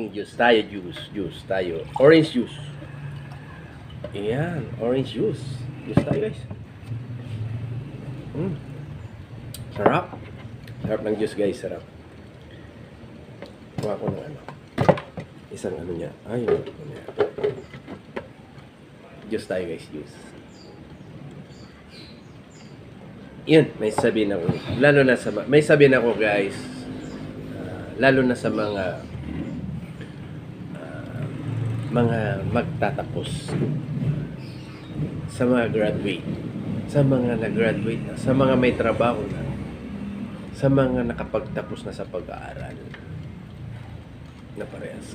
morning, juice tayo, juice, juice tayo. Orange juice. Ayan, orange juice. Juice tayo guys. Mm. Sarap. Sarap ng juice guys, sarap. Kuha ko ng ano. Isang ano niya. Ay, ano niya. Juice tayo guys, juice. Yun, may sabihin ako. Lalo na sa, may sabihin ako guys. ah, lalo na sa mga mga magtatapos sa mga graduate sa mga nag-graduate na sa mga may trabaho na sa mga nakapagtapos na sa pag-aaral na parehas.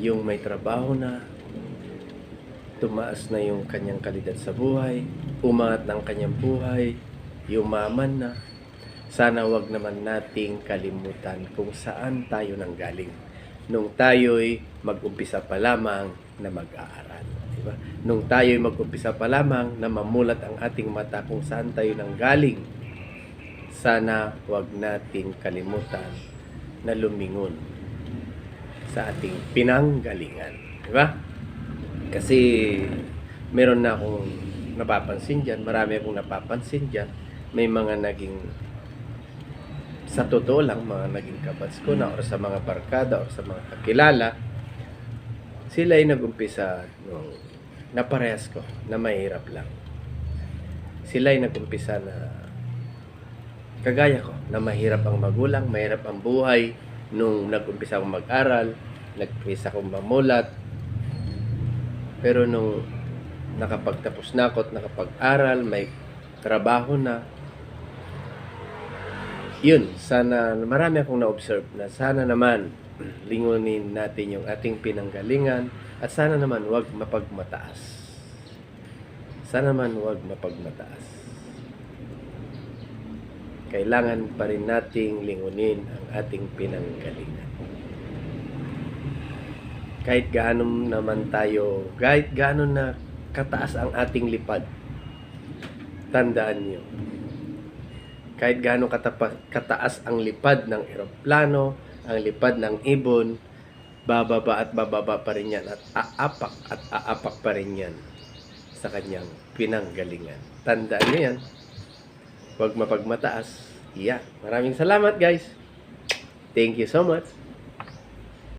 Yung may trabaho na tumaas na yung kanyang kalidad sa buhay umangat ng kanyang buhay yumaman na. Sana wag naman nating kalimutan kung saan tayo nanggaling nung tayo'y mag-umpisa pa lamang na mag-aaral. Di ba? Nung tayo'y mag-umpisa pa lamang na mamulat ang ating mata kung saan tayo nanggaling, sana wag nating kalimutan na lumingon sa ating pinanggalingan. Di ba? Kasi meron na akong napapansin dyan, marami akong napapansin dyan, may mga naging sa totoo lang, mga naging kabats ko na or sa mga barkada or sa mga kakilala, sila ay nag-umpisa nung naparehas ko na mahirap lang. Sila ay nag-umpisa na kagaya ko na mahirap ang magulang, mahirap ang buhay nung nag-umpisa akong mag-aral, nag-umpisa akong mamulat. Pero nung nakapagtapos na ako at nakapag-aral, may trabaho na, yun, sana marami akong na-observe na sana naman lingunin natin yung ating pinanggalingan at sana naman wag mapagmataas. Sana naman wag mapagmataas. Kailangan pa rin nating lingunin ang ating pinanggalingan. Kahit gaano naman tayo, kahit gaano na kataas ang ating lipad, tandaan niyo, kahit gaano katapa, kataas ang lipad ng eroplano, ang lipad ng ibon, bababa at bababa pa rin yan at aapak at aapak pa rin yan sa kanyang pinanggalingan. Tandaan nyo yan. Huwag mapagmataas. Yeah. Maraming salamat guys. Thank you so much.